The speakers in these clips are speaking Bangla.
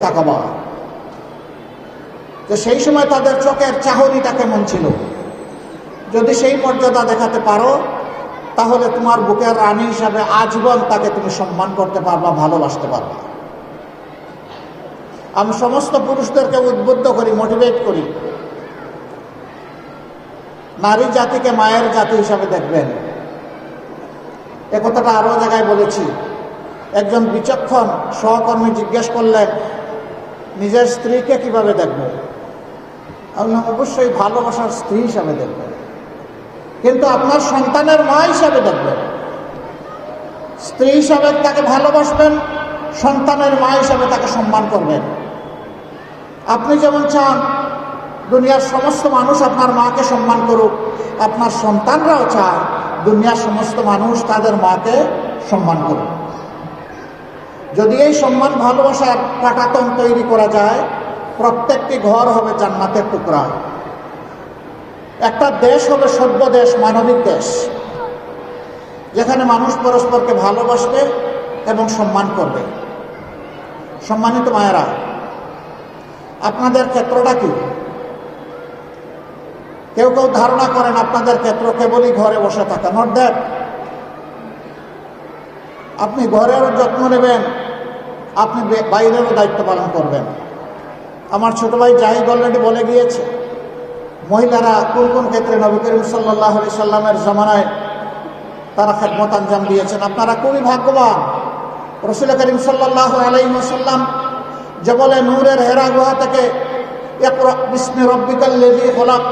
তাকাবা। যে সেই সময় তাদের চোখের চাহনিটা কেমন ছিল। যদি সেই মর্যাদা দেখাতে পারো, তাহলে তোমার বুকের রানী হিসাবে আজীবন তাকে তুমি সম্মান করতে পারবা, ভালোবাসতে পারবা। আমি সমস্ত পুরুষদেরকে উদ্বুদ্ধ করি মোটিভেট করি। নারী জাতিকে মায়ের জাতি হিসাবে দেখবেন। এ কথাটা আরও জায়গায় বলেছি। একজন বিচক্ষণ সহকর্মী জিজ্ঞেস করলেন নিজের স্ত্রীকে কীভাবে দেখবে? অবশ্যই ভালোবাসার স্ত্রী হিসাবে দেখবেন কিন্তু আপনার সন্তানের মা হিসাবে দেখবেন স্ত্রী হিসাবে তাকে ভালোবাসবেন, সন্তানের মা হিসাবে তাকে সম্মান করবেন। আপনি যেমন চান, দুনিয়ার সমস্ত মানুষ আপনার মাকে সম্মান করুক। আপনার সন্তানরাও চায়, দুনিয়ার সমস্ত মানুষ তাদের মাকে সম্মান করুক। যদি এই সম্মান ভালোবাসার পাটাতন তৈরি করা যায়, প্রত্যেকটি ঘর হবে জান্নাতের টুকরা। একটা দেশ হবে সভ্য দেশ, মানবিক দেশ, যেখানে মানুষ পরস্পরকে ভালোবাসবে এবং সম্মান করবে। সম্মানিত মায়েরা আপনাদের ক্ষেত্রটা কি? কেউ কেউ ধারণা করেন আপনাদের ক্ষেত্র কেবলই ঘরে বসে থাকা। Not that. আপনি ঘরেরও যত্ন নেবেন, আপনি বাইরেরও দায়িত্ব পালন করবেন। আমার ছোট ভাই জাহিদ অলরেডি বলে গিয়েছে, মহিলারা কোন কোন ক্ষেত্রে নবী করিম সাল্লাহ আলি সাল্লামের জমানায় তারা খেদমত আঞ্জাম দিয়েছেন? আপনারা খুবই ভাগ্যবান। রসুল করিম সাল্লাহ আলাইসাল্লাম যে বলে, নূরের হেরা গুহা থেকে ইকরা বিস্মি রব্বিকাল লেজি খোলাক।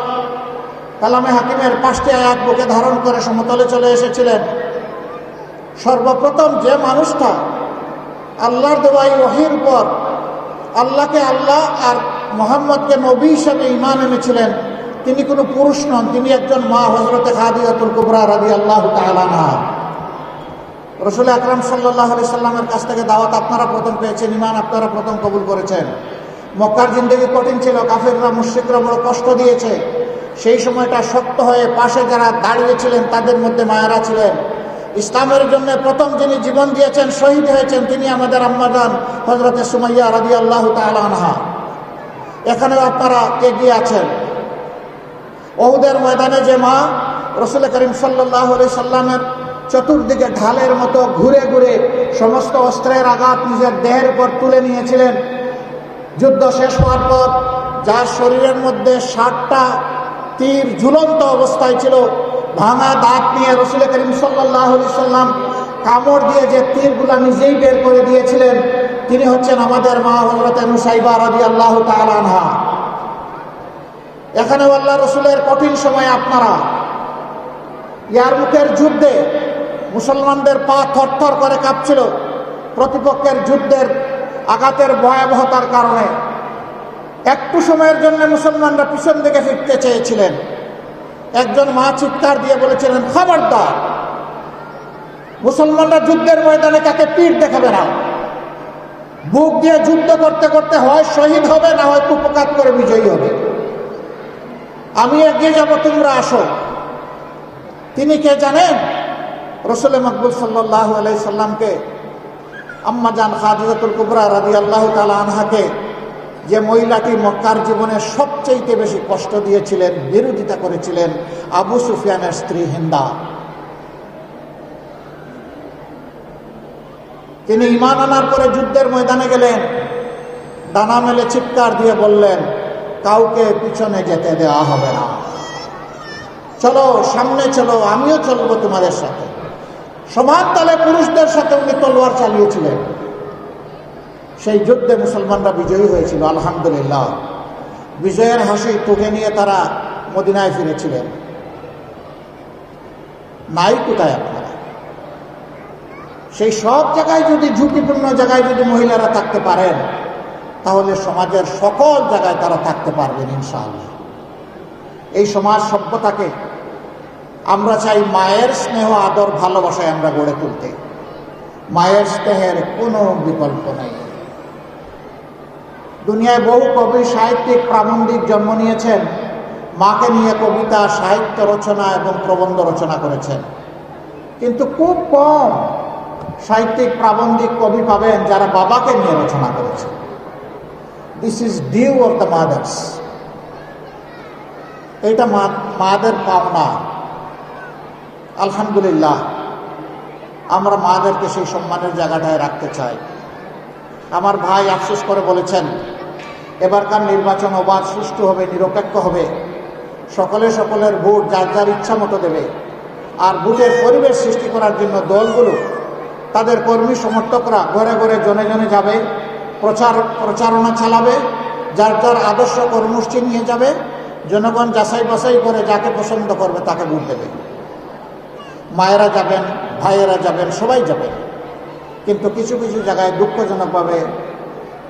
কালামে হাকিমের পাঁচটি আয়াত বুকে ধারণ করে সমতলে চলে এসেছিলেন। সর্বপ্রথম যে মানুষটা আল্লাহর দেওয়াই ওহির পর আল্লাহকে আল্লাহ আর মোহাম্মদকে নবী হিসাবে ইমান এনেছিলেন, তিনি কোনো পুরুষ নন, তিনি একজন মা হজরতে খাদিয়াতুল কুবরা রাদি আল্লাহ তালানা রসুল আকরাম সাল্লাহ আলি সাল্লামের কাছ থেকে দাওয়াত আপনারা প্রথম পেয়েছেন ইমান আপনারা প্রথম কবুল করেছেন। মক্কার জিন্দগি কঠিন ছিল, কাফিররা, মুশ্রিকরা বড় কষ্ট দিয়েছে। সেই সময়টা শক্ত হয়ে পাশে যারা দাঁড়িয়েছিলেন তাদের মধ্যে মায়েরা ছিলেন। ইসলামের জন্য প্রথম যিনি জীবন দিয়েছেন, শহীদ হয়েছেন, তিনি আমাদের আম্মাদান হজরতে সুমাইয়া রাদি আল্লাহ তালানহা এখানেও আপনারা এগিয়ে আছেন। ওহুদের ময়দানে যে মা রসুল করিম সাল্লাহ আলি সাল্লামের চতুর্দিকে ঢালের মতো ঘুরে ঘুরে সমস্ত অস্ত্রের আঘাত নিজের দেহের উপর তুলে নিয়েছিলেন। যুদ্ধ শেষ হওয়ার পর যার শরীরের মধ্যে ষাটটা তীর ঝুলন্ত অবস্থায় ছিল ভাঙা দাঁত নিয়ে রসুল করিম সাল্লাহ সাল্লাম কামড় দিয়ে যে তীরগুলা নিজেই বের করে দিয়েছিলেন, তিনি হচ্ছেন আমাদের মা হজরত মুসাইবা রাজি আল্লাহ তালানহা এখানে আল্লাহ রসুলের কঠিন সময় আপনারা ইয়ার মুখের যুদ্ধে মুসলমানদের পা থরথর করে কাঁপছিল, প্রতিপক্ষের যুদ্ধের আঘাতের ভয়াবহতার কারণে। একটু সময়ের জন্য মুসলমানরা পিছন দিকে ফিরতে চেয়েছিলেন। একজন মা চিৎকার দিয়ে বলেছিলেন, খবরদার, মুসলমানরা যুদ্ধের ময়দানে তাকে পিঠ দেখাবে না? বুক দিয়ে যুদ্ধ করতে করতে হয় শহীদ হবে, না হয় কুপকাত করে বিজয়ী হবে? আমি এগিয়ে যাব, তোমরা আসো। তিনি কে জানেন? রসুল মকবুল সাল্লাহ আলাই সাল্লামকে আম্মাজান খাদিজাতুল কুবরা রাদি আল্লাহ তালা আনহাকে যে মহিলাটি মক্কার জীবনে সবচেয়ে বেশি কষ্ট দিয়েছিলেন, বিরোধিতা করেছিলেন আবু সুফিয়ানের স্ত্রী হিন্দা। তিনি ইমান আনার পরে যুদ্ধের ময়দানে গেলেন। দানা মেলে চিৎকার দিয়ে বললেন, কাউকে পিছনে যেতে দেওয়া হবে না। চলো, সামনে চলো, আমিও চলবো তোমাদের সাথে। সমান তালে পুরুষদের সাথে উনি তলোয়ার চালিয়েছিলেন। সেই যুদ্ধে মুসলমানরা বিজয়ী হয়েছিল, আলহামদুলিল্লাহ। বিজয়ের হাসি টুকে নিয়ে তারা মদিনায় ফিরেছিলেন। নাই কোথায় আপনারা? সেই সব জায়গায় যদি, ঝুঁকিপূর্ণ জায়গায় যদি মহিলারা থাকতে পারেন, তাহলে সমাজের সকল জায়গায় তারা থাকতে পারবেন, ইনশাআল্লাহ। এই সমাজ সভ্যতাকে আমরা চাই মায়ের স্নেহ, আদর, ভালোবাসায় আমরা গড়ে তুলতে। মায়ের স্নেহের কোনো বিকল্প নেই। দুনিয়ায় বহু কবি সাহিত্যিক প্রাবন্ধিক জন্ম নিয়েছেন। মাকে নিয়ে কবিতা, সাহিত্য রচনা এবং প্রবন্ধ রচনা করেছেন। কিন্তু খুব কম সাহিত্যিক প্রাবন্ধিক কবি পাবেন যারা বাবাকে নিয়ে রচনা করেছেন। This is due of the mothers এটা মাদের পাওনা। আলহামদুলিল্লাহ, আমরা মাদেরকে সেই সম্মানের জায়গাটায় রাখতে চাই। আমার ভাই আফসোস করে বলেছেন এবারকার নির্বাচন অবাধ, সুষ্ঠু হবে, নিরপেক্ষ হবে। সকলে সকলের ভোট যার যার ইচ্ছা মতো দেবে। আর ভোটের পরিবেশ সৃষ্টি করার জন্য দলগুলো, তাদের কর্মী সমর্থকরা ঘরে ঘরে জনে জনে যাবে, প্রচার, প্রচারণা চালাবে, যার যার আদর্শ কর্মসূচি নিয়ে যাবে, জনগণ যাচাই বাছাই করে যাকে পছন্দ করবে তাকে ভোট দেবে। মায়েরা যাবেন, ভাইয়েরা যাবেন, সবাই যাবেন। কিন্তু কিছু কিছু জায়গায় দুঃখজনকভাবে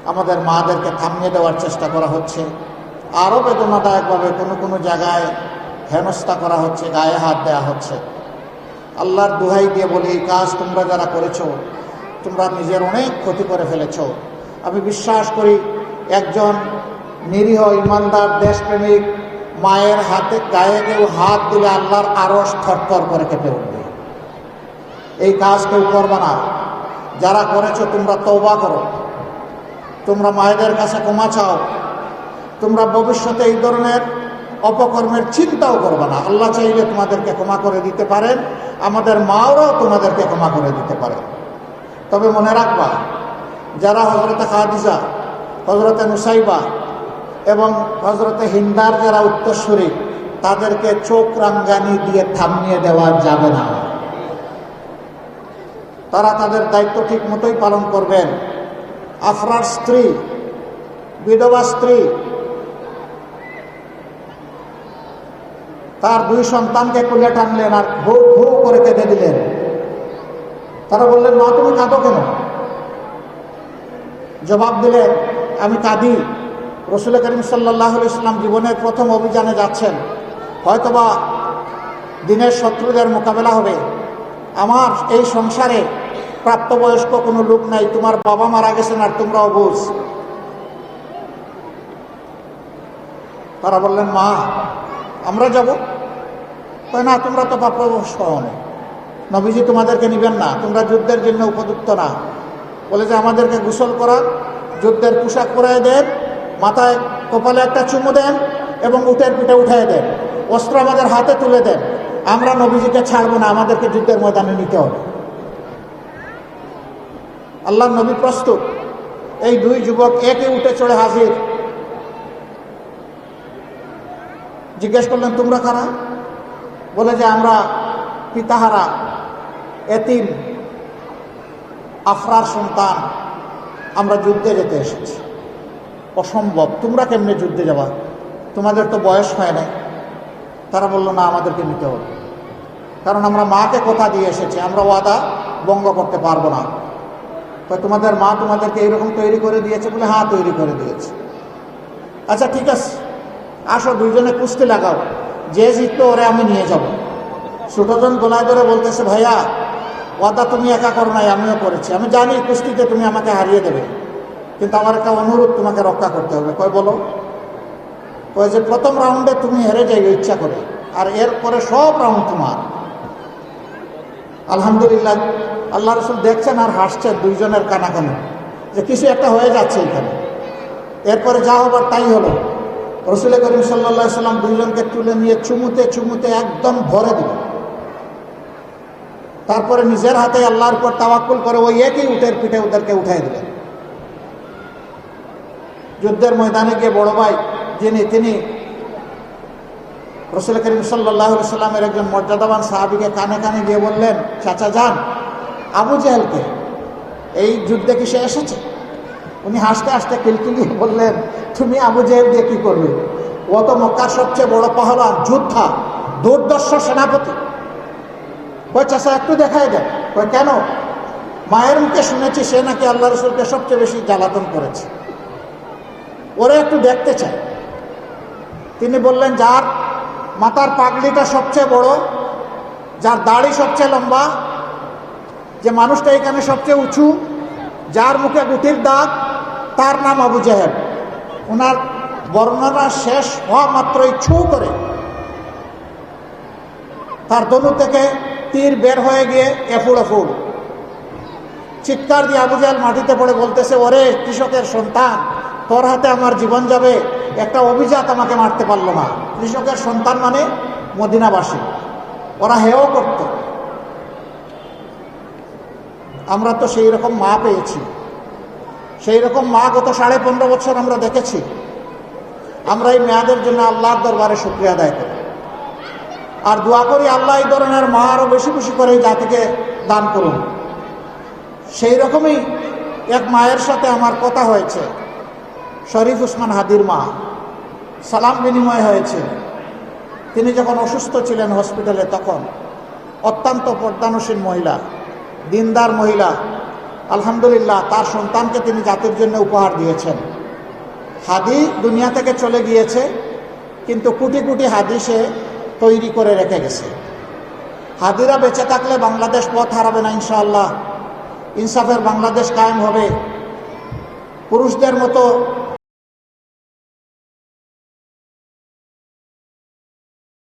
আমাদের মাদেরকে থামিয়ে দেওয়ার চেষ্টা করা হচ্ছে। আরও বেদনাদায়কভাবে কোনো কোনো জায়গায় হেনস্থা করা হচ্ছে, গায়ে হাত দেওয়া হচ্ছে। আল্লাহর দুহাই দিয়ে বলি, এই কাজ তোমরা যারা করেছ, তোমরা নিজের অনেক ক্ষতি করে ফেলেছো। আমি বিশ্বাস করি, একজন নিরীহ ইমানদার, দেশপ্রেমিক, মায়ের হাতে গায়ে কেউ হাত দিলে আল্লাহর আরও থরথর করে কেঁপে উঠবে। এই কাজ কেউ করবে না। যারা করেছ, তোমরা তৌবা করো। তোমরা মায়েদের কাছে ক্ষমা চাও। তোমরা ভবিষ্যতে এই ধরনের অপকর্মের চিন্তাও করবে না। আল্লাহ চাইলে তোমাদেরকে ক্ষমা করে দিতে পারেন, আমাদের মাওরাও তোমাদেরকে ক্ষমা করে দিতে পারে। তবে মনে রাখবা, যারা হজরতে খাদিজা হজরতে নুসাইবা এবং হজরতে হিন্দার যারা উত্তরসূরি, তাদেরকে চোখ রাঙ্গানি দিয়ে থামিয়ে দেওয়া যাবে না। তারা তাদের দায়িত্ব ঠিক মতোই পালন করবেন। আফরার স্ত্রী বিধবা স্ত্রী, তার দুই সন্তানকে কুলে টানলেন আর ভু ভু করে কেঁদে দিলেন। তারা বললেন, মা, তুমি কাঁদো কেন? জবাব দিলেন, আমি কাঁদি। রসুল করিম সাল্লাহ ইসলাম জীবনের প্রথম অভিযানে যাচ্ছেন। হয়তোবা দিনের শত্রুদের মোকাবেলা হবে। আমার এই সংসারে প্রাপ্তবয়স্ক কোনো লোক নাই, তোমার বাবা মারা গেছেন আর তোমরা অবুঝ তারা বললেন, মা, আমরা যাব? কয়, না, তোমরা তো প্রাপ্তবয়স্ক হন নবীজি তোমাদেরকে নিবেন না, তোমরা যুদ্ধের জন্য উপযুক্ত না। বলে যে, আমাদেরকে গোসল করা, যুদ্ধের পোশাক পরায় দেন, মাথায় কপালে একটা চুমু দেন এবং উঠের পিঠে উঠাই দেন, অস্ত্র আমাদের হাতে তুলে দেন। আমরা নবীজিকে ছাড়বো না, আমাদেরকে যুদ্ধের ময়দানে নিতে হবে। আল্লাহ নবী প্রস্তুত। এই দুই যুবক একে উঠে চড়ে হাজির। জিজ্ঞেস করলেন, তোমরা কারা? বলে যে, আমরা পিতাহারা, এতিম, আফরার সন্তান। আমরা যুদ্ধে যেতে এসেছি। অসম্ভব, তোমরা কেমনে যুদ্ধে যাবা? তোমাদের তো বয়স হয় নাই। তারা বলল, না, আমাদেরকে নিতে হবে। কারণ আমরা মাকে কথা দিয়ে এসেছি, আমরা ওয়াদা ভঙ্গ করতে পারব না। তোমাদের মা তোমাদেরকে এইরকম তৈরি করে দিয়েছে বলে হ্যাঁ তৈরি করে দিয়েছে। আচ্ছা ঠিক আছে। আসো, দুইজনে কুস্তি লাগাও। যে জিততো ওরে আমি নিয়ে যাব। ছোটজন গোলায় ধরে বলতেছে, ভাইয়া, ওয়াদা তুমি একা করো নাই, আমিও করেছি। আমি জানি কুস্তিতে তুমি আমাকে হারিয়ে দেবে। কিন্তু আমার একটা অনুরোধ তোমাকে রক্ষা করতে হবে। কয়, বলো। কয় যে, প্রথম রাউন্ডে তুমি হেরে যাইবে ইচ্ছা করে। আর এরপরে সব রাউন্ড তোমার। আলহামদুলিল্লাহ। আল্লাহ রসুল দেখছেন আর হাসছেন দুইজনের কানাকানি। যে কিছু একটা হয়ে যাচ্ছে এখানে। এরপরে যা হবার তাই হলো। রসুল করিম সাল্লা সাল্লাম দুইজনকে তুলে নিয়ে চুমুতে চুমুতে একদম ভরে দিল। তারপরে নিজের হাতে আল্লাহর উপর তাওয়াক্কুল করে ওই একই উঠের পিঠে ওদেরকে উঠাই দিলেন। যুদ্ধের ময়দানে গিয়ে বড় ভাই, যিনি, তিনি রসুল করিম সাল্লাহ সাল্লামের একজন মর্যাদাবান সাহাবিকে কানে কানে গিয়ে বললেন, চাচা, যান। আবু জাহেলকে। এই যুদ্ধে কি সে এসেছে। উনি হাসতে হাসতে কিলকিলিয়ে বললেন, তুমি আবু জাহেল দিয়ে কী করবে ও তো মক্কার সবচেয়ে বড় পাহলান যোদ্ধা, দুর্দর্শ সেনাপতি। কই চাষা একটু দেখাই কই কেন? মায়ের মুখে শুনেছি সে নাকি আল্লাহ রসুলকে সবচেয়ে বেশি জ্বালাতন করেছে। ওরা একটু দেখতে চায়। তিনি বললেন, যার মাথার পাগলিটা সবচেয়ে বড়, যার দাড়ি সবচেয়ে লম্বা যে মানুষটা এখানে সবচেয়ে উঁচু, যার মুখে গুটির দাগ, তার নাম আবু জাহেব ওনার বর্ণনা শেষ হওয়া মাত্রই ছু করে। তার দনু থেকে তীর বের হয়ে গিয়ে এফুড় এফুড় চিৎকার দিয়ে আবু জাহেল মাটিতে পড়ে বলতেছে, ওরে কৃষকের সন্তান, তোর হাতে আমার জীবন যাবে। একটা অভিজাত আমাকে মারতে পারল না। কৃষকের সন্তান মানে মদিনাবাসী। ওরা হেও করত। আমরা তো সেই রকম মা পেয়েছি। সেই রকম মা গত সাড়ে পনেরো বছর আমরা দেখেছি। আমরা এই মেয়াদের জন্য আল্লাহর দরবারে শুক্রিয়া আদায় করি। আর দোয়া করি আল্লাহ এই ধরনের মা আরও বেশি বেশি করে জাতিকে দান করুন। সেই রকমই এক মায়ের সাথে আমার কথা হয়েছে। শরীফ উসমান হাদির মা। সালাম বিনিময় হয়েছে। তিনি যখন অসুস্থ ছিলেন হসপিটালে তখন অত্যন্ত পর্দানসীন মহিলা। দিনদার মহিলা, আলহামদুলিল্লাহ, তার সন্তানকে তিনি জাতির জন্য উপহার দিয়েছেন। হাদি দুনিয়া থেকে চলে গিয়েছে, কিন্তু কোটি কোটি হাদি সে তৈরি করে রেখে গেছে। হাদিরা বেঁচে থাকলে বাংলাদেশ পথ হারাবে না ইনশাআল্লাহ। ইনসাফের বাংলাদেশ কায়েম হবে। পুরুষদের মতো